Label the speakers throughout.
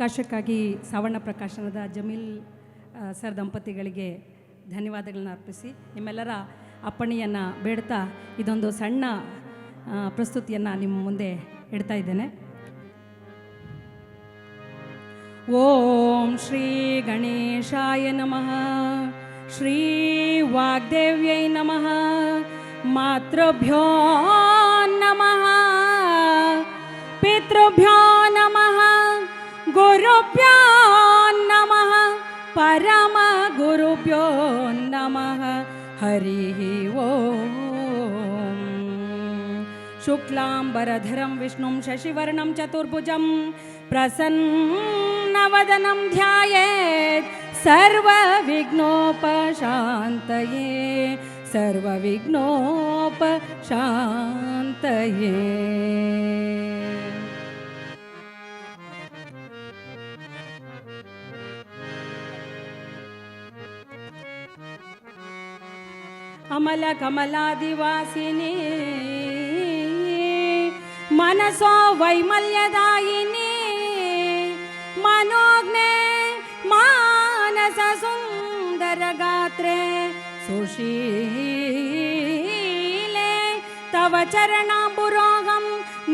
Speaker 1: ಅವಕಾಶಕ್ಕಾಗಿ Sawanna ಪ್ರಕಾಶನದ Jameel sir ದಂಪತಿಗಳಿಗೆ ಧನ್ಯವಾದಗಳನ್ನ ಅರ್ಪಿಸಿ, ನಿಮ್ಮೆಲ್ಲರ ಅಪ್ಪಣೆಯನ್ನು ಬೇಡ್ತಾ ಇದೊಂದು ಸಣ್ಣ ಪ್ರಸ್ತುತಿಯನ್ನು ನಿಮ್ಮ ಮುಂದೆ ಇಡ್ತಾ ಇದ್ದೇನೆ. ಓಂ ಶ್ರೀ ಗಣೇಶಾಯ ನಮಃ, ಶ್ರೀ ವಾಗ್ದೇವ್ಯೈ ನಮಃ, ಮಾತೃಭ್ಯೋ ನಮಃ, ಪಿತೃಭ್ಯೋ गुरुभ्यो नमः। परम गुरुभ्यो नम। हरिः ॐ शुक्लाम्बरधरं, विष्णु शशिवर्णं, चतुर्भुज प्रसन्नवदनं ध्यायेत्। सर्वविघ्नोपशान्तये सर्वविघ्नोपशान्तये। अमलकमलादिवासिनी मनसो वैमल्यदायिनी। मनोज्ञे मानससुन्दरगात्रे। सुशीले तव चरणाम्बुरोगं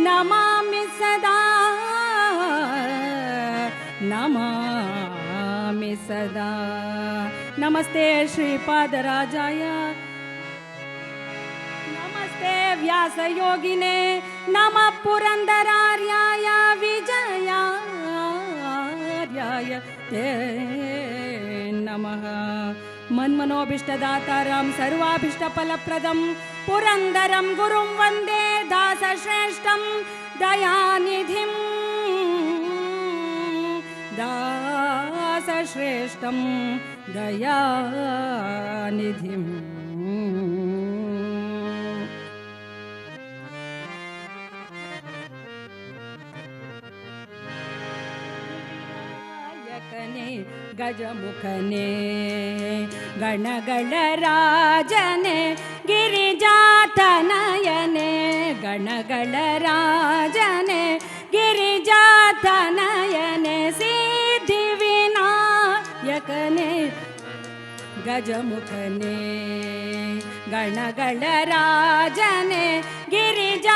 Speaker 1: नमामि सदा। नमामि सदा। नमस्ते श्रीपादराजाय व्यासयोगिने नमः पुरन्दरार्याय विजयार्याय ते नमः मन्मनोभीष्टदातारं सर्वाभीष्टफलप्रदं पुरन्दरं गुरुं वन्दे दासश्रेष्ठं दयानिधिं दासश्रेष्ठं दयानिधिम् ಗಜಮುಖನೇ ಗಣಗಳ ರಾಜನೆ ಗಿರಿಜಾತನಯನೆ ಗಣಗಳ ರಾಜನೆ ಗಿರಿಜಾತನಯನೆ ಸಿದ್ಧಿ ವಿನಾಯಕನೆ ಗಜಮುಖನೆ ಗಣಗಳ ರಾಜನೆ ಗಿರಿಜಾತನಯನೆ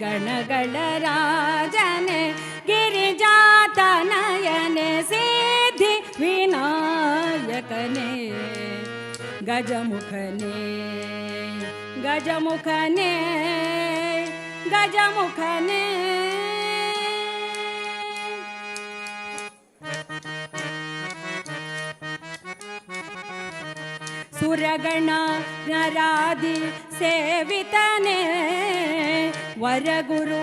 Speaker 1: ಗಣಗಳ ರಾಜನೇ ಗಿರಿಜಾತನಯನೇ ಸಿದ್ಧಿ ವಿನಾಯಕನೇ ಗಜಮುಖನೇ ಗಜಮುಖನೇ ಗಜಮುಖನೇ ಸುರಗಣ ನರಾದಿ ಸೇವಿತನೆ ವರಗುರು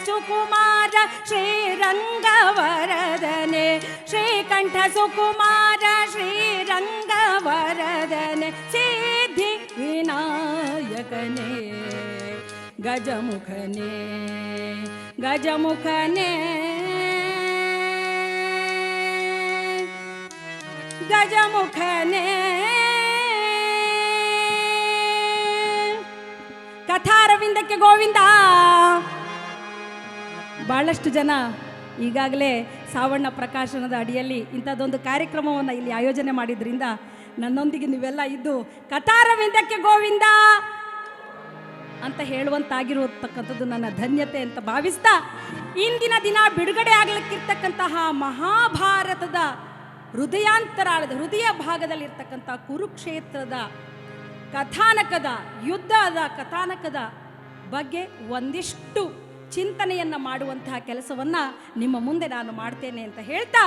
Speaker 1: ಶ್ರೀಕಂಠ ಸುಕುಮಾರ ಶ್ರೀರಂಗವರದನೆ ಶ್ರೀಕಂಠ ಸುಕುಮಾರ ಶ್ರೀರಂಗವರದನೆ ಸಿದ್ಧಿ ವಿನಾಯಕನೇ ಗಜಮುಖನೇ ಗಜಮುಖನೇ ಗಜಮುಖನೇ ಕಥಾರವಿಂದಕ್ಕೆ ಗೋವಿಂದ ಭಾಳಷ್ಟು ಜನ ಈಗಾಗಲೇ ಸಾವಣ್ಣ ಪ್ರಕಾಶನದ ಅಡಿಯಲ್ಲಿ ಇಂಥದ್ದೊಂದು ಕಾರ್ಯಕ್ರಮವನ್ನು ಇಲ್ಲಿ ಆಯೋಜನೆ ಮಾಡಿದ್ರಿಂದ ನನ್ನೊಂದಿಗೆ ನೀವೆಲ್ಲ ಇದ್ದು ಕಥಾರವಿಂದಕ್ಕೆ ಗೋವಿಂದ ಅಂತ ಹೇಳುವಂತಾಗಿರತಕ್ಕಂಥದ್ದು ನನ್ನ ಧನ್ಯತೆ ಅಂತ ಭಾವಿಸ್ತಾ ಇಂದಿನ ದಿನ ಬಿಡುಗಡೆ ಆಗ್ಲಿಕ್ಕಿರ್ತಕ್ಕಂತಹ ಮಹಾಭಾರತದ ಹೃದಯಾಂತರಾಳದ, ಹೃದಯ ಭಾಗದಲ್ಲಿರ್ತಕ್ಕಂಥ ಕುರುಕ್ಷೇತ್ರದ ಕಥಾನಕದ, ಯುದ್ಧದ ಕಥಾನಕದ ಬಗ್ಗೆ ಒಂದಿಷ್ಟು ಚಿಂತನೆಯನ್ನು ಮಾಡುವಂತಹ ಕೆಲಸವನ್ನು ನಿಮ್ಮ ಮುಂದೆ ನಾನು ಮಾಡ್ತೇನೆ ಅಂತ ಹೇಳ್ತಾ,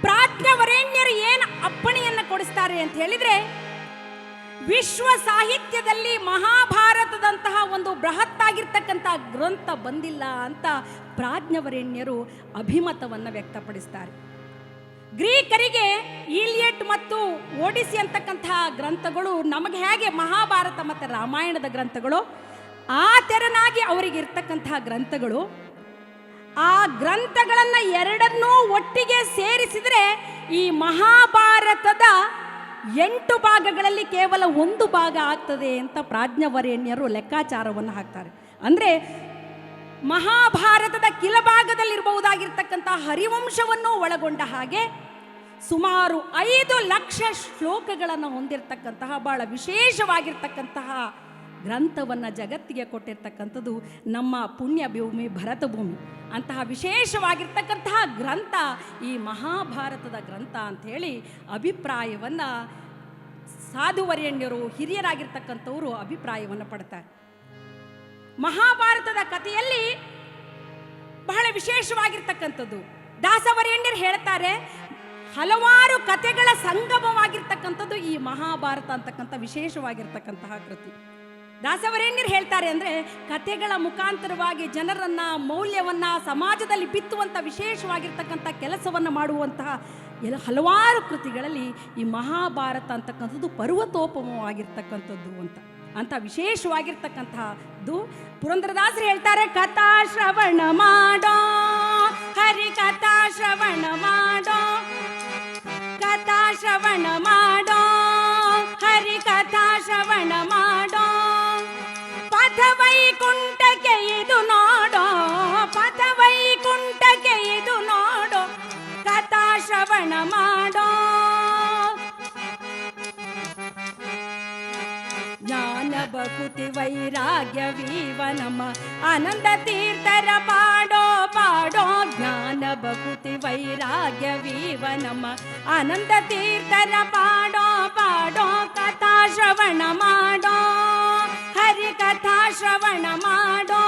Speaker 1: ಪ್ರಾಜ್ಞವರೇಣ್ಯರು ಏನು ಅಪ್ಪಣೆಯನ್ನು ಕೊಡಿಸ್ತಾರೆ ಅಂತ ಹೇಳಿದರೆ, ವಿಶ್ವ ಸಾಹಿತ್ಯದಲ್ಲಿ ಮಹಾಭಾರತದಂತಹ ಒಂದು ಬೃಹತ್ತಾಗಿರ್ತಕ್ಕಂಥ ಗ್ರಂಥ ಬಂದಿಲ್ಲ ಅಂತ ಪ್ರಾಜ್ಞವರೇಣ್ಯರು ಅಭಿಮತವನ್ನು ವ್ಯಕ್ತಪಡಿಸ್ತಾರೆ. ಗ್ರೀಕರಿಗೆ ಈಲಿಯಟ್ ಮತ್ತು ಓಡಿಸಿ ಅಂತಕ್ಕಂತಹ ಗ್ರಂಥಗಳು ನಮಗೆ ಹೇಗೆ ಮಹಾಭಾರತ ಮತ್ತು ರಾಮಾಯಣದ ಗ್ರಂಥಗಳು ಆ ತೆರನಾಗಿ ಅವರಿಗೆ ಇರ್ತಕ್ಕಂತಹ ಗ್ರಂಥಗಳು, ಆ ಗ್ರಂಥಗಳನ್ನು ಎರಡನ್ನೂ ಒಟ್ಟಿಗೆ ಸೇರಿಸಿದರೆ ಈ ಮಹಾಭಾರತದ ಎಂಟು ಭಾಗಗಳಲ್ಲಿ ಕೇವಲ ಒಂದು ಭಾಗ ಆಗ್ತದೆ ಅಂತ ಪ್ರಾಜ್ಞವರೇಣ್ಯರು ಲೆಕ್ಕಾಚಾರವನ್ನು ಹಾಕ್ತಾರೆ. ಅಂದರೆ ಮಹಾಭಾರತದ ಕಿಲಭಾಗದಲ್ಲಿರಬಹುದಾಗಿರ್ತಕ್ಕಂಥ ಹರಿವಂಶವನ್ನು ಒಳಗೊಂಡ ಹಾಗೆ ಸುಮಾರು ಐದು ಲಕ್ಷ ಶ್ಲೋಕಗಳನ್ನು ಹೊಂದಿರತಕ್ಕಂತಹ, ಬಹಳ ವಿಶೇಷವಾಗಿರ್ತಕ್ಕಂತಹ ಗ್ರಂಥವನ್ನು ಜಗತ್ತಿಗೆ ಕೊಟ್ಟಿರ್ತಕ್ಕಂಥದ್ದು ನಮ್ಮ ಪುಣ್ಯ ಭೂಮಿ ಭರತ ಭೂಮಿ ಅಂತಹ ವಿಶೇಷವಾಗಿರ್ತಕ್ಕಂತಹ ಗ್ರಂಥ, ಈ ಮಹಾಭಾರತದ ಗ್ರಂಥ ಅಂಥೇಳಿ ಅಭಿಪ್ರಾಯವನ್ನು ಸಾಧುವರ್ಯಣ್ಯರು ಹಿರಿಯರಾಗಿರ್ತಕ್ಕಂಥವರು ಅಭಿಪ್ರಾಯವನ್ನು ಪಡ್ತಾರೆ. ಮಹಾಭಾರತದ ಕಥೆಯಲ್ಲಿ ಬಹಳ ವಿಶೇಷವಾಗಿರ್ತಕ್ಕಂಥದ್ದು. ದಾಸವರ್ಯಣ್ಯರು ಹೇಳ್ತಾರೆ, ಹಲವಾರು ಕಥೆಗಳ ಸಂಗಮವಾಗಿರ್ತಕ್ಕಂಥದ್ದು ಈ ಮಹಾಭಾರತ ಅಂತಕ್ಕಂಥ ವಿಶೇಷವಾಗಿರ್ತಕ್ಕಂತಹ ಕೃತಿ. ದಾಸವರೇಣ್ಯರು ಹೇಳ್ತಾರೆ ಅಂದರೆ, ಕಥೆಗಳ ಮುಖಾಂತರವಾಗಿ ಜನರನ್ನ, ಮೌಲ್ಯವನ್ನು, ಸಮಾಜದಲ್ಲಿ ಬಿತ್ತುವಂಥ ವಿಶೇಷವಾಗಿರ್ತಕ್ಕಂಥ ಕೆಲಸವನ್ನು ಮಾಡುವಂತಹ ಎಲ್ಲ ಹಲವಾರು ಕೃತಿಗಳಲ್ಲಿ ಈ ಮಹಾಭಾರತ ಅಂತಕ್ಕಂಥದ್ದು ಪರ್ವತೋಪಮವಾಗಿರ್ತಕ್ಕಂಥದ್ದು ಅಂತ. ಅಂತ ವಿಶೇಷವಾಗಿರ್ತಕ್ಕಂತಹದ್ದು ಪುರಂದರದಾಸರು ಹೇಳ್ತಾರೆ, ಕಥಾ ಶ್ರವಣ ಮಾಡೋ, ಹರಿ ಕಥಾ ಶ್ರವಣ ಮಾಡೋ, ಕಥಾ ಶ್ರವಣ ಮಾಡೋ. ಬಕುತಿ ವೈರಾಗ್ಯ ವೀವನಮ ಆನಂದ ತೀರ್ಥರ ಪಾಡೋ ಪಾಡೋ ಜ್ಞಾನ ಬಕುತಿ ವೈರಾಗ್ಯ ವೀವನಮ ಆನಂದ ತೀರ್ಥರ ಪಾಡೋ ಪಾಡೋ ಕಥಾ ಶ್ರವಣ ಮಾಡೋ ಹರಿ ಕಥಾ ಶ್ರವಣ ಮಾಡೋ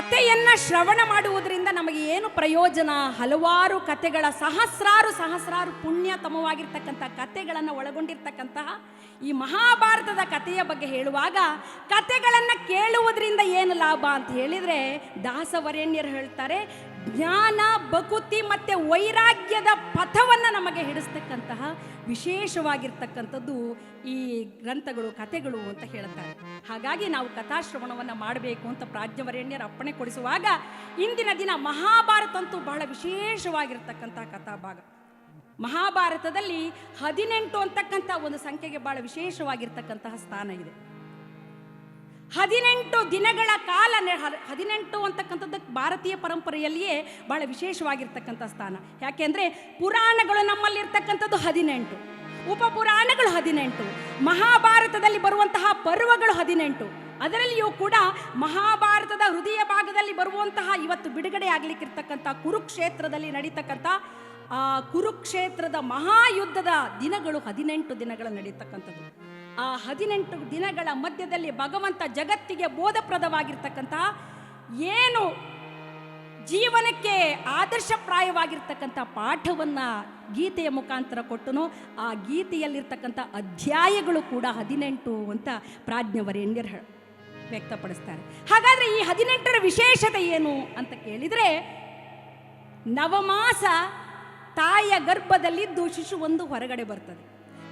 Speaker 1: ಕಥೆಯನ್ನ ಶ್ರವಣ ಮಾಡುವುದರಿಂದ ನಮಗೆ ಏನು ಪ್ರಯೋಜನ? ಹಲವಾರು ಕಥೆಗಳ, ಸಹಸ್ರಾರು ಸಹಸ್ರಾರು ಪುಣ್ಯತಮವಾಗಿರ್ತಕ್ಕಂಥ ಕಥೆಗಳನ್ನು ಒಳಗೊಂಡಿರ್ತಕ್ಕಂತಹ ಈ ಮಹಾಭಾರತದ ಕಥೆಯ ಬಗ್ಗೆ ಹೇಳುವಾಗ ಕಥೆಗಳನ್ನು ಕೇಳುವುದರಿಂದ ಏನು ಲಾಭ ಅಂತ ಹೇಳಿದರೆ ದಾಸವರೇಣ್ಯರು ಹೇಳ್ತಾರೆ ಜ್ಞಾನ ಬಕುತಿ ಮತ್ತು ವೈರಾಗ್ಯದ ಪಥವನ್ನು ನಮಗೆ ಹಿಡಿಸ್ತಕ್ಕಂತಹ ವಿಶೇಷವಾಗಿರ್ತಕ್ಕಂಥದ್ದು ಈ ಗ್ರಂಥಗಳು, ಕಥೆಗಳು ಅಂತ ಹೇಳ್ತಾರೆ ಹಾಗಾಗಿ ನಾವು ಕಥಾಶ್ರವಣವನ್ನು ಮಾಡಬೇಕು ಅಂತ ಪ್ರಾಜ್ಞವರೇಣ್ಯರ ಅಪ್ಪಣೆ ಕೊಡಿಸುವಾಗ ಇಂದಿನ ದಿನ ಮಹಾಭಾರತ ಅಂತೂ ಬಹಳ ವಿಶೇಷವಾಗಿರ್ತಕ್ಕಂಥ ಕಥಾಭಾಗ. ಮಹಾಭಾರತದಲ್ಲಿ ಹದಿನೆಂಟು ಅಂತಕ್ಕಂಥ ಒಂದು ಸಂಖ್ಯೆಗೆ ಬಹಳ ವಿಶೇಷವಾಗಿರ್ತಕ್ಕಂತಹ ಸ್ಥಾನ ಇದೆ. ಹದಿನೆಂಟು ದಿನಗಳ ಕಾಲ ಹದಿನೆಂಟು ಅಂತಕ್ಕಂಥದ್ದು ಭಾರತೀಯ ಪರಂಪರೆಯಲ್ಲಿಯೇ ಬಹಳ ವಿಶೇಷವಾಗಿರ್ತಕ್ಕಂಥ ಸ್ಥಾನ. ಯಾಕೆಂದರೆ ಪುರಾಣಗಳು ನಮ್ಮಲ್ಲಿರ್ತಕ್ಕಂಥದ್ದು ಹದಿನೆಂಟು, ಉಪಪುರಾಣಗಳು ಹದಿನೆಂಟು, ಮಹಾಭಾರತದಲ್ಲಿ ಬರುವಂತಹ ಪರ್ವಗಳು ಹದಿನೆಂಟು. ಅದರಲ್ಲಿಯೂ ಕೂಡ ಮಹಾಭಾರತದ ಹೃದಯ ಭಾಗದಲ್ಲಿ ಬರುವಂತಹ ಇವತ್ತು ಬಿಡುಗಡೆ ಆಗಲಿಕ್ಕಿರ್ತಕ್ಕಂಥ ಕುರುಕ್ಷೇತ್ರದಲ್ಲಿ ನಡೀತಕ್ಕಂಥ, ಆ, ಕುರುಕ್ಷೇತ್ರದ ಮಹಾಯುದ್ಧದ ದಿನಗಳು ಹದಿನೆಂಟು ದಿನಗಳು ನಡೀತಕ್ಕಂಥದ್ದು. ಆ ಹದಿನೆಂಟು ದಿನಗಳ ಮಧ್ಯದಲ್ಲಿ ಭಗವಂತ ಜಗತ್ತಿಗೆ ಬೋಧಪ್ರದವಾಗಿರ್ತಕ್ಕಂತಹ ಏನು ಜೀವನಕ್ಕೆ ಆದರ್ಶಪ್ರಾಯವಾಗಿರ್ತಕ್ಕಂಥ ಪಾಠವನ್ನು ಗೀತೆಯ ಮುಖಾಂತರ ಕೊಟ್ಟನು, ಆ ಗೀತೆಯಲ್ಲಿರ್ತಕ್ಕಂಥ ಅಧ್ಯಾಯಗಳು ಕೂಡ ಹದಿನೆಂಟು ಅಂತ ಪ್ರಾಜ್ಞವರೇಣ್ಯರು ವ್ಯಕ್ತಪಡಿಸ್ತಾರೆ. ಹಾಗಾದರೆ ಈ ಹದಿನೆಂಟರ ವಿಶೇಷತೆ ಏನು ಅಂತ ಕೇಳಿದರೆ, ನವಮಾಸ ತಾಯಿಯ ಗರ್ಭದಲ್ಲಿದ್ದು ಒಂದು ಹೊರಗಡೆ ಬರ್ತದೆ.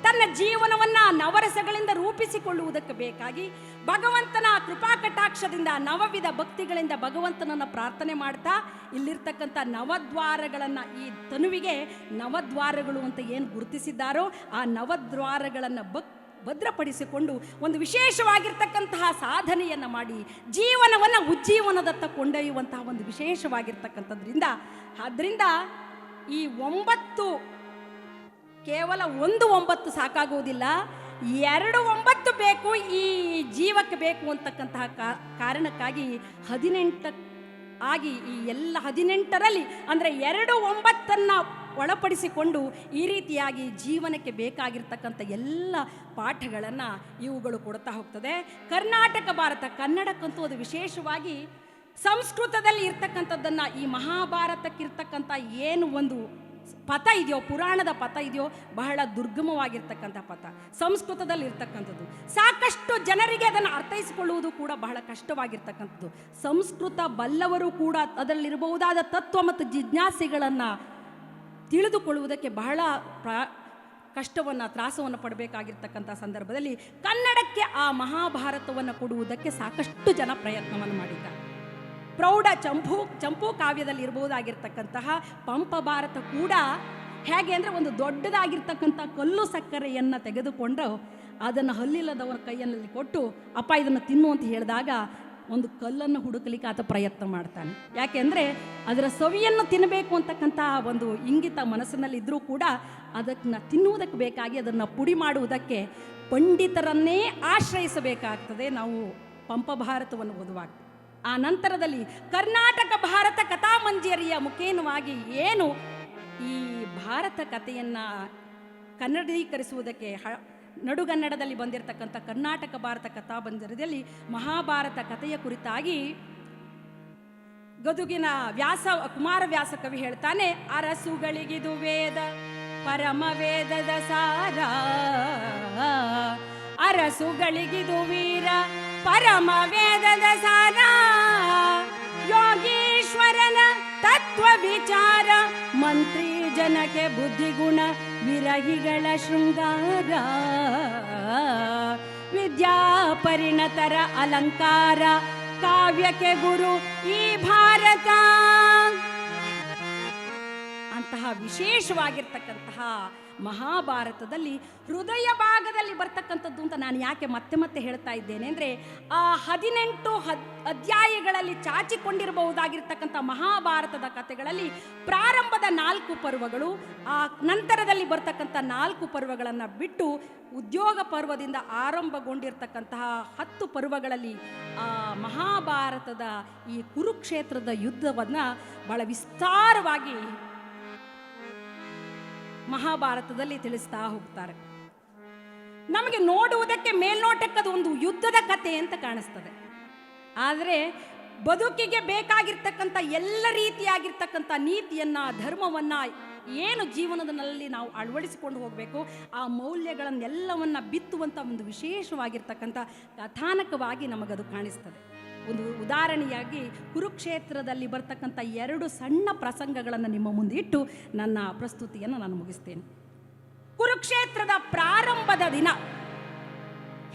Speaker 1: ತನ್ನ ಜೀವನವನ್ನ ನವರಸಗಳಿಂದ ರೂಪಿಸಿಕೊಳ್ಳುವುದಕ್ಕೆ ಬೇಕಾಗಿ ಭಗವಂತನ ಕೃಪಾ ಕಟಾಕ್ಷದಿಂದ ನವವಿಧ ಭಕ್ತಿಗಳಿಂದ ಭಗವಂತನನ್ನ ಪ್ರಾರ್ಥನೆ ಮಾಡ್ತಾ ಇಲ್ಲಿರ್ತಕ್ಕಂಥ ನವದ್ವಾರಗಳನ್ನು ಈ ತನುವಿಗೆ ನವದ್ವಾರಗಳು ಅಂತ ಏನು ಗುರುತಿಸಿದ್ದಾರೋ ಆ ನವದ್ವಾರಗಳನ್ನು ಭಕ್, ಭದ್ರಪಡಿಸಿಕೊಂಡು ಒಂದು ವಿಶೇಷವಾಗಿರ್ತಕ್ಕಂತಹ ಸಾಧನೆಯನ್ನು ಮಾಡಿ ಜೀವನವನ್ನು ಉಜ್ಜೀವನದತ್ತ ಕೊಂಡೊಯ್ಯುವಂತಹ ಒಂದು ವಿಶೇಷವಾಗಿರ್ತಕ್ಕಂಥದ್ರಿಂದ ಆದ್ದರಿಂದ ಈ ಒಂಬತ್ತು ಕೇವಲ ಒಂದು ಒಂಬತ್ತು ಸಾಕಾಗುವುದಿಲ್ಲ. ಎರಡು ಒಂಬತ್ತು ಬೇಕು, ಈ ಜೀವಕ್ಕೆ ಬೇಕು ಅಂತಕ್ಕಂತಹ ಕಾರಣಕ್ಕಾಗಿ ಹದಿನೆಂಟ ಆಗಿ ಈ ಎಲ್ಲ ಹದಿನೆಂಟರಲ್ಲಿ ಅಂದರೆ ಎರಡು ಒಂಬತ್ತನ್ನು ಒಳಪಡಿಸಿಕೊಂಡು ಈ ರೀತಿಯಾಗಿ ಜೀವನಕ್ಕೆ ಬೇಕಾಗಿರ್ತಕ್ಕಂಥ ಎಲ್ಲ ಪಾಠಗಳನ್ನು ಇವುಗಳು ಕೊಡ್ತಾ ಹೋಗ್ತದೆ. ಕರ್ನಾಟಕ ಭಾರತ, ಕನ್ನಡಕ್ಕಂತೂ ಅದು ವಿಶೇಷವಾಗಿ ಸಂಸ್ಕೃತದಲ್ಲಿ ಇರ್ತಕ್ಕಂಥದ್ದನ್ನು ಈ ಮಹಾಭಾರತಕ್ಕಿರ್ತಕ್ಕಂಥ ಏನು ಒಂದು ಪಥ ಇದೆಯೋ, ಪುರಾಣದ ಪಥ ಇದೆಯೋ, ಬಹಳ ದುರ್ಗಮವಾಗಿರ್ತಕ್ಕಂಥ ಪಥ ಸಂಸ್ಕೃತದಲ್ಲಿ ಇರ್ತಕ್ಕಂಥದ್ದು ಸಾಕಷ್ಟು ಜನರಿಗೆ ಅದನ್ನು ಅರ್ಥೈಸಿಕೊಳ್ಳುವುದು ಕೂಡ ಬಹಳ ಕಷ್ಟವಾಗಿರ್ತಕ್ಕಂಥದ್ದು. ಸಂಸ್ಕೃತ ಬಲ್ಲವರು ಕೂಡ ಅದರಲ್ಲಿರಬಹುದಾದ ತತ್ವ ಮತ್ತು ಜಿಜ್ಞಾಸೆಗಳನ್ನು ತಿಳಿದುಕೊಳ್ಳುವುದಕ್ಕೆ ಬಹಳ ಪ್ರಾ, ಕಷ್ಟವನ್ನು, ತ್ರಾಸವನ್ನು ಪಡಬೇಕಾಗಿರ್ತಕ್ಕಂಥ ಸಂದರ್ಭದಲ್ಲಿ ಕನ್ನಡಕ್ಕೆ ಆ ಮಹಾಭಾರತವನ್ನು ಕೊಡುವುದಕ್ಕೆ ಸಾಕಷ್ಟು ಜನ ಪ್ರಯತ್ನವನ್ನು ಮಾಡಿದ್ದಾರೆ. ಪ್ರೌಢ ಚಂಪು ಚಂಪು ಕಾವ್ಯದಲ್ಲಿ ಇರಬಹುದಾಗಿರ್ತಕ್ಕಂತಹ ಪಂಪ ಭಾರತ ಕೂಡ ಹೇಗೆ ಅಂದರೆ ಒಂದು ದೊಡ್ಡದಾಗಿರ್ತಕ್ಕಂಥ ಕಲ್ಲು ಸಕ್ಕರೆಯನ್ನು ತೆಗೆದುಕೊಂಡು ಅದನ್ನು ಹಲ್ಲಿಲ್ಲದವರ ಕೈಯಲ್ಲಿ ಕೊಟ್ಟು, ಅಪ್ಪ, ಇದನ್ನು ತಿನ್ನು ಅಂತ ಹೇಳಿದಾಗ ಒಂದು ಕಲ್ಲನ್ನು ಹುಡುಕಲಿಕ್ಕೆ ಆತ ಪ್ರಯತ್ನ ಮಾಡ್ತಾನೆ. ಯಾಕೆಂದರೆ ಅದರ ಸವಿಯನ್ನು ತಿನ್ನಬೇಕು ಅಂತಕ್ಕಂಥ ಒಂದು ಇಂಗಿತ ಮನಸ್ಸಿನಲ್ಲಿದ್ದರೂ ಕೂಡ ಅದನ್ನು ತಿನ್ನುವುದಕ್ಕೆ ಬೇಕಾಗಿ ಅದನ್ನು ಪುಡಿ ಮಾಡುವುದಕ್ಕೆ ಪಂಡಿತರನ್ನೇ ಆಶ್ರಯಿಸಬೇಕಾಗ್ತದೆ. ನಾವು ಪಂಪ ಭಾರತವನ್ನು ಓದುವಾಗ. ಆ ನಂತರದಲ್ಲಿ ಕರ್ನಾಟಕ ಭಾರತ ಕಥಾಮಂಜರಿಯ ಮುಖೇನವಾಗಿ ಏನು ಈ ಭಾರತ ಕಥೆಯನ್ನು ಕನ್ನಡೀಕರಿಸುವುದಕ್ಕೆ ಹ, ನಡುಗನ್ನಡದಲ್ಲಿ ಬಂದಿರತಕ್ಕಂಥ ಕರ್ನಾಟಕ ಭಾರತ ಕಥಾಮಂಜರಿಯಲ್ಲಿ ಮಹಾಭಾರತ ಕಥೆಯ ಕುರಿತಾಗಿ ಗದುಗಿನ ವ್ಯಾಸ, ಕುಮಾರ ವ್ಯಾಸ ಕವಿ ಹೇಳ್ತಾನೆ, ಅರಸುಗಳಿಗಿದು ವೇದ, ಪರಮ ವೇದದ ಸಾರ. ಅರಸುಗಳಿಗಿದು ವೀರ ಪರಮ ವೇದದ ಸಾರ ಯೋಗೀಶ್ವರನ ತತ್ವ ವಿಚಾರ ಮಂತ್ರಿ ಜನಕ್ಕೆ ಬುದ್ಧಿಗುಣ ವಿರಹಿಗಳ ಶೃಂಗಾರ ವಿದ್ಯಾ ಪರಿಣತರ ಅಲಂಕಾರ ಕಾವ್ಯಕ್ಕೆ ಗುರು ಈ ಭಾರತ ಅಂತಹ ವಿಶೇಷವಾಗಿರ್ತಕ್ಕಂತಹ ಮಹಾಭಾರತದಲ್ಲಿ ಹೃದಯ ಭಾಗದಲ್ಲಿ ಬರ್ತಕ್ಕಂಥದ್ದು ಅಂತ ನಾನು ಯಾಕೆ ಮತ್ತೆ ಮತ್ತೆ ಹೇಳ್ತಾ ಇದ್ದೇನೆ ಅಂದರೆ ಆ ಹದಿನೆಂಟು ಹದ್ ಅಧ್ಯಾಯಗಳಲ್ಲಿ ಚಾಚಿಕೊಂಡಿರಬಹುದಾಗಿರ್ತಕ್ಕಂಥ ಮಹಾಭಾರತದ ಕಥೆಗಳಲ್ಲಿ ಪ್ರಾರಂಭದ ನಾಲ್ಕು ಪರ್ವಗಳು, ಆ ನಂತರದಲ್ಲಿ ಬರ್ತಕ್ಕಂಥ ನಾಲ್ಕು ಪರ್ವಗಳನ್ನು ಬಿಟ್ಟು ಉದ್ಯೋಗ ಪರ್ವದಿಂದ ಆರಂಭಗೊಂಡಿರ್ತಕ್ಕಂತಹ ಹತ್ತು ಪರ್ವಗಳಲ್ಲಿ ಆ ಮಹಾಭಾರತದ ಈ ಕುರುಕ್ಷೇತ್ರದ ಯುದ್ಧವನ್ನು ಬಹಳ ವಿಸ್ತಾರವಾಗಿ ಮಹಾಭಾರತದಲ್ಲಿ ತಿಳಿಸ್ತಾ ಹೋಗ್ತಾರೆ. ನಮಗೆ ನೋಡುವುದಕ್ಕೆ ಮೇಲ್ನೋಟಕ್ಕದು ಒಂದು ಯುದ್ಧದ ಕಥೆ ಅಂತ ಕಾಣಿಸ್ತದೆ. ಆದರೆ ಬದುಕಿಗೆ ಬೇಕಾಗಿರ್ತಕ್ಕಂಥ ಎಲ್ಲ ರೀತಿಯಾಗಿರ್ತಕ್ಕಂಥ ನೀತಿಯನ್ನು, ಧರ್ಮವನ್ನು ಏನು ಜೀವನದಲ್ಲಿ ನಾವು ಅಳವಡಿಸಿಕೊಂಡು ಹೋಗಬೇಕು, ಆ ಮೌಲ್ಯಗಳನ್ನೆಲ್ಲವನ್ನು ಬಿತ್ತುವಂಥ ಒಂದು ವಿಶೇಷವಾಗಿರ್ತಕ್ಕಂಥ ಕಥಾನಕವಾಗಿ ನಮಗದು ಕಾಣಿಸ್ತದೆ. ಒಂದು ಉದಾಹರಣೆಯಾಗಿ ಕುರುಕ್ಷೇತ್ರದಲ್ಲಿ ಬರ್ತಕ್ಕಂಥ ಎರಡು ಸಣ್ಣ ಪ್ರಸಂಗಗಳನ್ನು ನಿಮ್ಮ ಮುಂದೆ ಇಟ್ಟು ನನ್ನ ಪ್ರಸ್ತುತಿಯನ್ನು ನಾನು ಮುಗಿಸ್ತೇನೆ. ಕುರುಕ್ಷೇತ್ರದ ಪ್ರಾರಂಭದ ದಿನ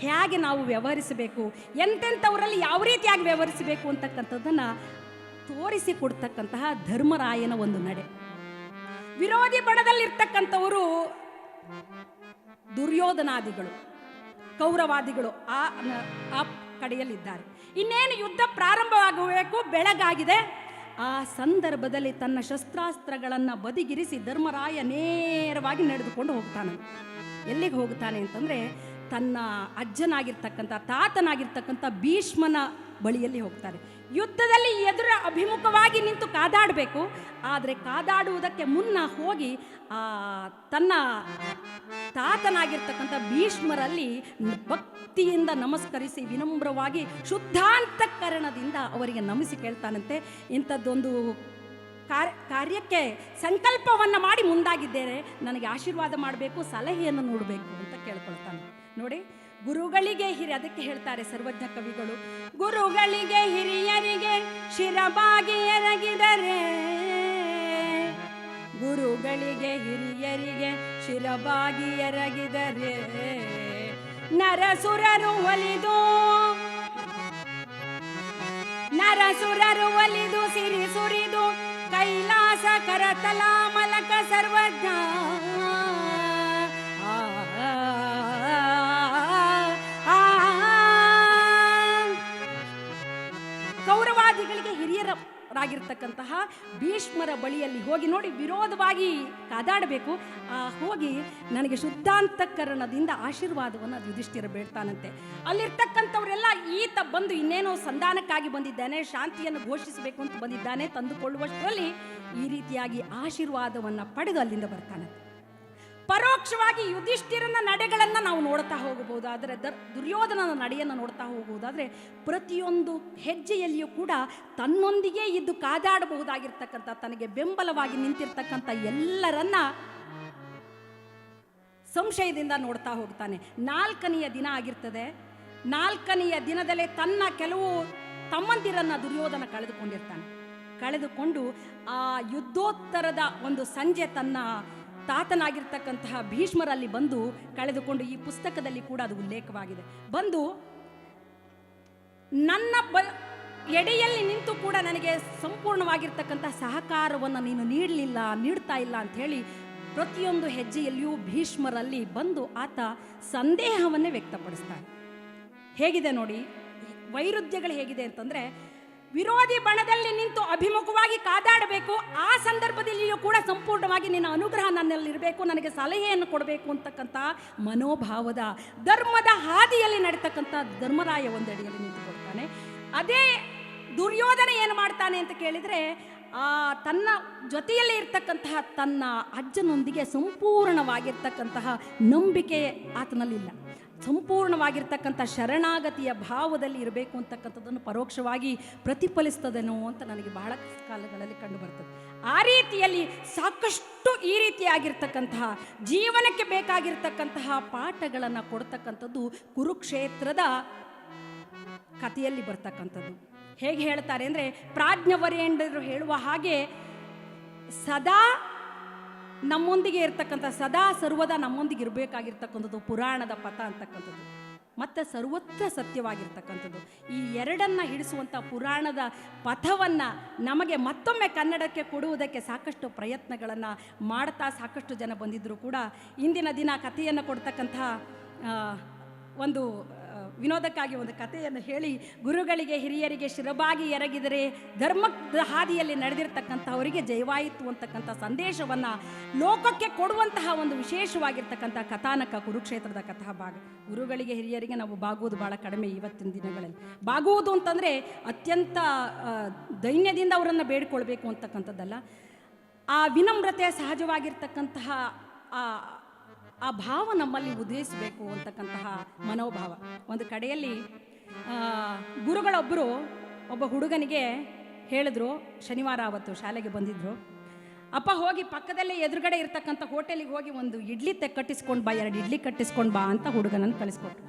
Speaker 1: ಹೇಗೆ ನಾವು ವ್ಯವಹರಿಸಬೇಕು, ಎಂತೆಂಥವರಲ್ಲಿ ಯಾವ ರೀತಿಯಾಗಿ ವ್ಯವಹರಿಸಬೇಕು ಅಂತಕ್ಕಂಥದ್ದನ್ನು ತೋರಿಸಿಕೊಡ್ತಕ್ಕಂತಹ ಧರ್ಮರಾಯನ ಒಂದು ನಡೆ. ವಿರೋಧಿ ಬಣದಲ್ಲಿರ್ತಕ್ಕಂಥವರು ದುರ್ಯೋಧನಾದಿಗಳು, ಕೌರವಾದಿಗಳು ಆ ಆ ಕಡೆಯಲ್ಲಿದ್ದಾರೆ. ಇನ್ನೇನು ಯುದ್ಧ ಪ್ರಾರಂಭವಾಗಬೇಕು? ಬೆಳಗಾಗಿದೆ. ಆ ಸಂದರ್ಭದಲ್ಲಿ ತನ್ನ ಶಸ್ತ್ರಾಸ್ತ್ರಗಳನ್ನು ಬದಿಗಿರಿಸಿ ಧರ್ಮರಾಯ ನೇರವಾಗಿ ನಡೆದುಕೊಂಡು ಹೋಗ್ತಾನೆ ಎಲ್ಲಿಗೆ ಹೋಗ್ತಾನೆ ಅಂತಂದರೆ ತನ್ನ ಅಜ್ಜನಾಗಿರ್ತಕ್ಕಂಥ, ತಾತನಾಗಿರ್ತಕ್ಕಂಥ ಭೀಷ್ಮನ ಬಳಿಯಲ್ಲಿ ಹೋಗ್ತಾರೆ. ಯುದ್ಧದಲ್ಲಿ ಎದುರ ಅಭಿಮುಖವಾಗಿ ನಿಂತು ಕಾದಾಡಬೇಕು. ಆದರೆ ಕಾದಾಡುವುದಕ್ಕೆ ಮುನ್ನ ಹೋಗಿ, ಆ, ತನ್ನ ತಾತನಾಗಿರ್ತಕ್ಕಂಥ ಭೀಷ್ಮರಲ್ಲಿ ಭಕ್ತಿಯಿಂದ ನಮಸ್ಕರಿಸಿ ವಿನಮ್ರವಾಗಿ ಶುದ್ಧಾಂತಕರಣದಿಂದ ಅವರಿಗೆ ನಮಿಸಿ ಕೇಳ್ತಾನಂತೆ. ಇಂಥದ್ದೊಂದು ಕಾರ್ಯ, ಕಾರ್ಯಕ್ಕೆ ಸಂಕಲ್ಪವನ್ನು ಮಾಡಿ ಮುಂದಾಗಿದ್ದೇನೆ. ನನಗೆ ಆಶೀರ್ವಾದ ಮಾಡಬೇಕು, ಸಲಹೆಯನ್ನು ನೋಡಬೇಕು ಅಂತ ಕೇಳ್ಕೊಳ್ತಾನೆ. ನೋಡಿ ಗುರುಗಳಿಗೆ ಹಿರಿ, ಅದಕ್ಕೆ ಹೇಳ್ತಾರೆ ಸರ್ವಜ್ಞ ಕವಿಗಳು, ಗುರುಗಳಿಗೆ ಹಿರಿಯರಿಗೆ ಶಿರಬಾಗಿ ಎರಗಿದರೆ. ಗುರುಗಳಿಗೆ ಹಿರಿಯರಿಗೆ ಶಿರಬಾಗಿ ಎರಗಿದರೆ. ನರಸುರರು ಒಲಿದು ನರಸುರರು ಒಲಿದು ಸಿರಿ ಸುರಿದು, ಕೈಲಾಸ ಕರತಲ ಮಲಕ ಸರ್ವಜ್ಞ. ಹಿರಿಯರಾಗಿರ್ತಕ್ಕಂತಹ ಭೀಷ್ಮರ ಬಳಿಯಲ್ಲಿ ಹೋಗಿ ನೋಡಿ ವಿರೋಧವಾಗಿ ಕಾದಾಡಬೇಕು. ಆ, ಹೋಗಿ ನನಗೆ ಶುದ್ಧಾಂತಕರಣದಿಂದ ಆಶೀರ್ವಾದವನ್ನು ಯುಧಿಷ್ಠಿರ ಬೇಡ್ತಾನಂತೆ. ಅಲ್ಲಿರ್ತಕ್ಕಂಥವರೆಲ್ಲ ಈತ ಬಂದು ಇನ್ನೇನೋ ಸಂಧಾನಕ್ಕಾಗಿ ಬಂದಿದ್ದಾನೆ, ಶಾಂತಿಯನ್ನು ಘೋಷಿಸಬೇಕು ಅಂತ ಬಂದಿದ್ದಾನೆ, ತಂದುಕೊಳ್ಳುವಷ್ಟರಲ್ಲಿ ಈ ರೀತಿಯಾಗಿ ಆಶೀರ್ವಾದವನ್ನು ಪಡೆದು ಅಲ್ಲಿಂದ ಬರ್ತಾನೆ ಪರೋಕ್ಷವಾಗಿ ಯುಧಿಷ್ಠಿರನ ನಡೆಗಳನ್ನು ನಾವು ನೋಡ್ತಾ ಹೋಗಬಹುದು. ಆದರೆ ದರ್, ದುರ್ಯೋಧನನ ನಡೆಯನ್ನು ನೋಡ್ತಾ ಹೋಗುವುದಾದರೆ ಪ್ರತಿಯೊಂದು ಹೆಜ್ಜೆಯಲ್ಲಿಯೂ ಕೂಡ ತನ್ನೊಂದಿಗೆ ಇದ್ದು ಕಾದಾಡಬಹುದಾಗಿರ್ತಕ್ಕಂಥ, ತನಗೆ ಬೆಂಬಲವಾಗಿ ನಿಂತಿರ್ತಕ್ಕಂಥ ಎಲ್ಲರನ್ನ ಸಂಶಯದಿಂದ ನೋಡ್ತಾ ಹೋಗ್ತಾನೆ. ನಾಲ್ಕನೆಯ ದಿನ ಆಗಿರ್ತದೆ. ನಾಲ್ಕನೆಯ ದಿನದಲ್ಲೇ ತನ್ನ ಕೆಲವು ತಮ್ಮಂದಿರನ್ನ ದುರ್ಯೋಧನ ಕಳೆದುಕೊಂಡಿರ್ತಾನೆ. ಕಳೆದುಕೊಂಡು ಆ ಯುದ್ಧೋತ್ತರದ ಒಂದು ಸಂಜೆ ತನ್ನ ತಾತನಾಗಿರ್ತಕ್ಕಂತಹ ಭೀಷ್ಮರಲ್ಲಿ ಬಂದು ಕಳೆದುಕೊಂಡು ಈ ಪುಸ್ತಕದಲ್ಲಿ ಕೂಡ ಅದು ಉಲ್ಲೇಖವಾಗಿದೆ. ಬಂದು, ನನ್ನ ಬ, ಎಡೆಯಲ್ಲಿ ನಿಂತು ಕೂಡ ನನಗೆ ಸಂಪೂರ್ಣವಾಗಿರ್ತಕ್ಕಂಥ ಸಹಕಾರವನ್ನು ನೀನು ನೀಡಲಿಲ್ಲ, ನೀಡ್ತಾ ಇಲ್ಲ ಅಂತ ಹೇಳಿ ಪ್ರತಿಯೊಂದು ಹೆಜ್ಜೆಯಲ್ಲಿಯೂ ಭೀಷ್ಮರಲ್ಲಿ ಬಂದು ಆತ ಸಂದೇಹವನ್ನೇ ವ್ಯಕ್ತಪಡಿಸ್ತಾನೆ. ಹೇಗಿದೆ ನೋಡಿ ವೈರುಧ್ಯಗಳು ಹೇಗಿದೆ ಅಂತಂದ್ರೆ ವಿರೋಧಿ ಬಣದಲ್ಲಿ ನಿಂತು ಅಭಿಮುಖವಾಗಿ ಕಾದಾಡಬೇಕು, ಆ ಸಂದರ್ಭದಲ್ಲಿಯೂ ಕೂಡ ಸಂಪೂರ್ಣವಾಗಿ ನಿನ್ನ ಅನುಗ್ರಹ ನನ್ನಲ್ಲಿರಬೇಕು, ನನಗೆ ಸಲಹೆಯನ್ನು ಕೊಡಬೇಕು ಅಂತಕ್ಕಂಥ ಮನೋಭಾವದ ಧರ್ಮದ ಹಾದಿಯಲ್ಲಿ ನಡೀತಕ್ಕಂಥ ಧರ್ಮರಾಯ ಒಂದಡಿಯಲ್ಲಿ ನಿಂತುಕೊಳ್ತಾನೆ. ಅದೇ ದುರ್ಯೋಧನ ಏನು ಮಾಡ್ತಾನೆ ಅಂತ ಕೇಳಿದರೆ, ಆ ತನ್ನ ಜೊತೆಯಲ್ಲಿ ಇರ್ತಕ್ಕಂತಹ ತನ್ನ ಅಜ್ಜನೊಂದಿಗೆ ಸಂಪೂರ್ಣವಾಗಿರ್ತಕ್ಕಂತಹ ನಂಬಿಕೆ ಆತನಲ್ಲಿಲ್ಲ. ಸಂಪೂರ್ಣವಾಗಿರ್ತಕ್ಕಂಥ ಶರಣಾಗತಿಯ ಭಾವದಲ್ಲಿ ಇರಬೇಕು ಅಂತಕ್ಕಂಥದ್ದನ್ನು ಪರೋಕ್ಷವಾಗಿ ಪ್ರತಿಫಲಿಸ್ತದೇನೋ ಅಂತ ನನಗೆ ಬಹಳ ಕಾಲಗಳಲ್ಲಿ ಕಂಡು ಬರ್ತದೆ. ಆ ರೀತಿಯಲ್ಲಿ ಸಾಕಷ್ಟು ಈ ರೀತಿಯಾಗಿರ್ತಕ್ಕಂತಹ ಜೀವನಕ್ಕೆ ಬೇಕಾಗಿರ್ತಕ್ಕಂತಹ ಪಾಠಗಳನ್ನು ಕೊಡ್ತಕ್ಕಂಥದ್ದು ಕುರುಕ್ಷೇತ್ರದ ಕಥೆಯಲ್ಲಿ ಬರ್ತಕ್ಕಂಥದ್ದು. ಹೇಗೆ ಹೇಳ್ತಾರೆ ಅಂದರೆ ಪ್ರಾಜ್ಞವರೇಂದ್ರರು ಹೇಳುವ ಹಾಗೆ ಸದಾ ನಮ್ಮೊಂದಿಗೆ ಇರ್ತಕ್ಕಂಥ ಸದಾ ಸರ್ವದ ನಮ್ಮೊಂದಿಗೆ ಇರಬೇಕಾಗಿರ್ತಕ್ಕಂಥದ್ದು, ಪುರಾಣದ ಪಥ ಅಂತಕ್ಕಂಥದ್ದು, ಮತ್ತು ಸರ್ವತ್ರ ಸತ್ಯವಾಗಿರ್ತಕ್ಕಂಥದ್ದು. ಈ ಎರಡನ್ನು ಹಿಡಿಸುವಂಥ ಪುರಾಣದ ಪಥವನ್ನು ನಮಗೆ ಮತ್ತೊಮ್ಮೆ ಕನ್ನಡಕ್ಕೆ ಕೊಡುವುದಕ್ಕೆ ಸಾಕಷ್ಟು ಪ್ರಯತ್ನಗಳನ್ನು ಮಾಡ್ತಾ ಸಾಕಷ್ಟು ಜನ ಬಂದಿದ್ದರೂ ಕೂಡ. ಇಂದಿನ ದಿನ ಕಥೆಯನ್ನು ಕೊಡ್ತಕ್ಕಂಥ ಒಂದು ವಿನೋದಕ್ಕಾಗಿ ಒಂದು ಕಥೆಯನ್ನು ಹೇಳಿ ಗುರುಗಳಿಗೆ ಹಿರಿಯರಿಗೆ ಶಿರಬಾಗಿ ಎರಗಿದರೆ ಧರ್ಮದ ಹಾದಿಯಲ್ಲಿ ನಡೆದಿರ್ತಕ್ಕಂಥವರಿಗೆ ಜಯವಾಯಿತು ಅಂತಕ್ಕಂಥ ಸಂದೇಶವನ್ನು ಲೋಕಕ್ಕೆ ಕೊಡುವಂತಹ ಒಂದು ವಿಶೇಷವಾಗಿರ್ತಕ್ಕಂಥ ಕಥಾನಕ ಕುರುಕ್ಷೇತ್ರದ ಕಥಾ ಭಾಗ. ಗುರುಗಳಿಗೆ ಹಿರಿಯರಿಗೆ ನಾವು ಬಾಗುವುದು ಭಾಳ ಕಡಿಮೆ ಇವತ್ತಿನ ದಿನಗಳಲ್ಲಿ. ಬಾಗುವುದು ಅಂತಂದರೆ ಅತ್ಯಂತ ದೈನ್ಯದಿಂದ ಅವರನ್ನು ಬೇಡಿಕೊಳ್ಬೇಕು ಅಂತಕ್ಕಂಥದ್ದಲ್ಲ. ಆ ವಿನಮ್ರತೆ ಸಹಜವಾಗಿರ್ತಕ್ಕಂತಹ ಆ ಭಾವ ನಮ್ಮಲ್ಲಿ ಉದಯಿಸಬೇಕು ಅಂತಕ್ಕಂತಹ ಮನೋಭಾವ. ಒಂದು ಕಡೆಯಲ್ಲಿ ಗುರುಗಳೊಬ್ಬರು ಒಬ್ಬ ಹುಡುಗನಿಗೆ ಹೇಳಿದ್ರು, ಶನಿವಾರ ಅವತ್ತು ಶಾಲೆಗೆ ಬಂದಿದ್ರು, ಅಪ್ಪ ಹೋಗಿ ಪಕ್ಕದಲ್ಲೇ ಎದುರುಗಡೆ ಇರ್ತಕ್ಕಂಥ ಹೋಟೆಲಿಗೆ ಹೋಗಿ ಒಂದು ಇಡ್ಲಿ ತೆ ಕಟ್ಟಿಸ್ಕೊಂಡು ಬಾ, ಎರಡು ಇಡ್ಲಿ ಕಟ್ಟಿಸ್ಕೊಂಡು ಬಾ ಅಂತ ಹುಡುಗನನ್ನು ಕಳಿಸ್ಕೊಟ್ರು.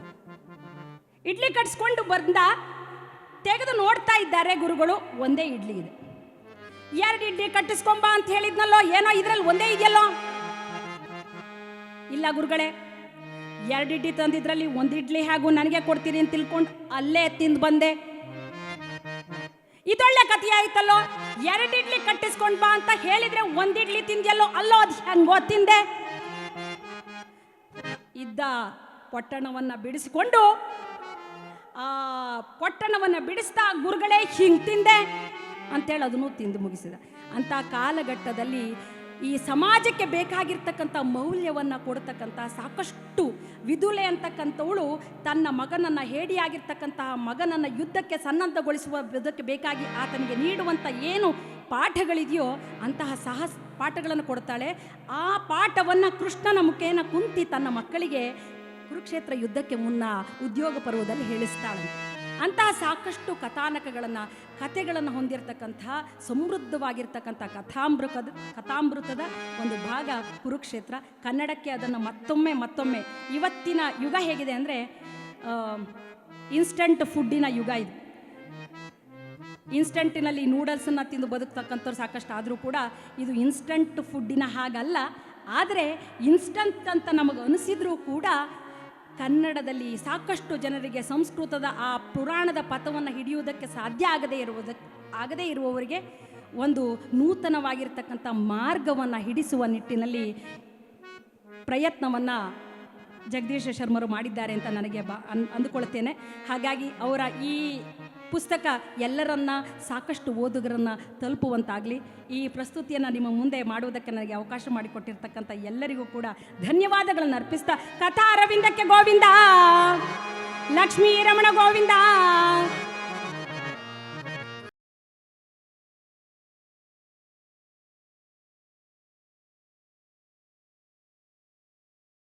Speaker 1: ಇಡ್ಲಿ ಕಟ್ಟಿಸ್ಕೊಂಡು ಬಂದ, ತೆಗೆದು ನೋಡ್ತಾ ಇದ್ದಾರೆ ಗುರುಗಳು, ಒಂದೇ ಇಡ್ಲಿ ಇದೆ. ಎರಡು ಇಡ್ಲಿ ಕಟ್ಟಿಸ್ಕೊಂಬಾ ಅಂತ ಹೇಳಿದ್ನಲ್ಲೋ, ಏನೋ ಇದ್ರಲ್ಲಿ ಒಂದೇ ಇದೆಯಲ್ಲೋ? ಇಲ್ಲ ಗುರುಗಳೇ, ಎರಡು ಇಡ್ಲಿ ತಂದಿದ್ರಲ್ಲಿ ಒಂದಿಡ್ಲಿ ಹಾಗೂ ನನಗೆ ಕೊಡ್ತೀರಿ ಅಂತ ತಿಳ್ಕೊಂಡು ಅಲ್ಲೇ ತಿಂದು ಬಂದೆ. ಇದೊಳ್ಳೆ ಕಥೆ ಆಯ್ತಲ್ಲೋ, ಎರಡು ಇಡ್ಲಿ ಕಟ್ಟಿಸ್ಕೊಂಡ್ ಬಾ ಅಂತ ಹೇಳಿದ್ರೆ ಒಂದ್ ಇಡ್ಲಿ ತಿಂದ್ಯಲ್ಲೋ, ಅಲ್ಲೋ ಅದು ಹೆಂಗೋ ತಿಂದೆ. ಇದ್ದ ಪೊಟ್ಟಣವನ್ನ ಬಿಡಿಸಿಕೊಂಡು, ಆ ಪೊಟ್ಟಣವನ್ನ ಬಿಡಿಸ್ತಾ ಗುರುಗಳೇ ಹಿಂಗ್ ತಿಂದೆ. ಅಂತೇಳಿ ಅದನ್ನು ತಿಂದು ಮುಗಿಸಿದ. ಅಂತ ಕಾಲಘಟ್ಟದಲ್ಲಿ ಈ ಸಮಾಜಕ್ಕೆ ಬೇಕಾಗಿರ್ತಕ್ಕಂಥ ಮೌಲ್ಯವನ್ನು ಕೊಡ್ತಕ್ಕಂಥ ಸಾಕಷ್ಟು ವಿದುಲೆ ಅಂತಕ್ಕಂಥವಳು ತನ್ನ ಮಗನನ್ನು ಹೇಡಿಯಾಗಿರ್ತಕ್ಕಂತಹ ಮಗನನ್ನು ಯುದ್ಧಕ್ಕೆ ಸನ್ನದ್ಧಗೊಳಿಸುವ ಇದಕ್ಕೆ ಬೇಕಾಗಿ ಆತನಿಗೆ ನೀಡುವಂಥ ಏನು ಪಾಠಗಳಿದೆಯೋ ಅಂತಹ ಸಾಹಸ ಪಾಠಗಳನ್ನು ಕೊಡ್ತಾಳೆ. ಆ ಪಾಠವನ್ನು ಕೃಷ್ಣನ ಮುಖೇನ ಕುಂತಿ ತನ್ನ ಮಕ್ಕಳಿಗೆ ಕುರುಕ್ಷೇತ್ರ ಯುದ್ಧಕ್ಕೆ ಮುನ್ನ ಉದ್ಯೋಗ ಪರ್ವದಲ್ಲಿ ಹೇಳಿಸ್ತಾಳೆ ಅಂತಹ ಸಾಕಷ್ಟು ಕಥಾನಕಗಳನ್ನು, ಕಥೆಗಳನ್ನು ಹೊಂದಿರತಕ್ಕಂಥ, ಸಮೃದ್ಧವಾಗಿರ್ತಕ್ಕಂಥ ಕಥಾಮೃತದ ಕಥಾಮೃತದ ಒಂದು ಭಾಗ ಕುರುಕ್ಷೇತ್ರ. ಕನ್ನಡಕ್ಕೆ ಅದನ್ನು ಮತ್ತೊಮ್ಮೆ ಮತ್ತೊಮ್ಮೆ. ಇವತ್ತಿನ ಯುಗ ಹೇಗಿದೆ ಅಂದರೆ ಇನ್ಸ್ಟಂಟ್ ಫುಡ್ಡಿನ ಯುಗ ಇದು. ಇನ್ಸ್ಟಂಟಿನಲ್ಲಿ ನೂಡಲ್ಸನ್ನು ತಿಂದು ಬದುಕ್ತಕ್ಕಂಥವ್ರು ಸಾಕಷ್ಟು ಆದರೂ ಕೂಡ ಇದು ಇನ್ಸ್ಟಂಟ್ ಫುಡ್ಡಿನ ಹಾಗಲ್ಲ. ಆದರೆ ಇನ್ಸ್ಟಂಟ್ ಅಂತ ನಮಗೆ ಅನಿಸಿದ್ರೂ ಕೂಡ ಕನ್ನಡದಲ್ಲಿ ಸಾಕಷ್ಟು ಜನರಿಗೆ ಸಂಸ್ಕೃತದ ಆ ಪುರಾಣದ ಪಥವನ್ನು ಹಿಡಿಯುವುದಕ್ಕೆ ಸಾಧ್ಯ ಆಗದೇ ಇರುವುದಕ್ಕೆ ಆಗದೇ ಇರುವವರಿಗೆ ಒಂದು ನೂತನವಾಗಿರ್ತಕ್ಕಂಥ ಮಾರ್ಗವನ್ನು ಹಿಡಿಸುವ ನಿಟ್ಟಿನಲ್ಲಿ ಪ್ರಯತ್ನವನ್ನು ಜಗದೀಶ ಶರ್ಮರು ಮಾಡಿದ್ದಾರೆ ಅಂತ ನನಗೆ ಬ ಅನ್ ಅಂದುಕೊಳ್ತೇನೆ ಹಾಗಾಗಿ ಅವರ ಈ ಪುಸ್ತಕ ಎಲ್ಲರನ್ನ ಸಾಕಷ್ಟು ಓದುಗರನ್ನ ತಲುಪುವಂತಾಗಲಿ. ಈ ಪ್ರಸ್ತುತಿಯನ್ನು ನಿಮ್ಮ ಮುಂದೆ ಮಾಡುವುದಕ್ಕೆ ನನಗೆ ಅವಕಾಶ ಮಾಡಿಕೊಟ್ಟಿರ್ತಕ್ಕಂಥ ಎಲ್ಲರಿಗೂ ಕೂಡ ಧನ್ಯವಾದಗಳನ್ನು ಅರ್ಪಿಸ್ತಾ, ಕಥಾ ಅರವಿಂದಕ್ಕೆ ಗೋವಿಂದ, ಲಕ್ಷ್ಮೀ ರಮಣ ಗೋವಿಂದ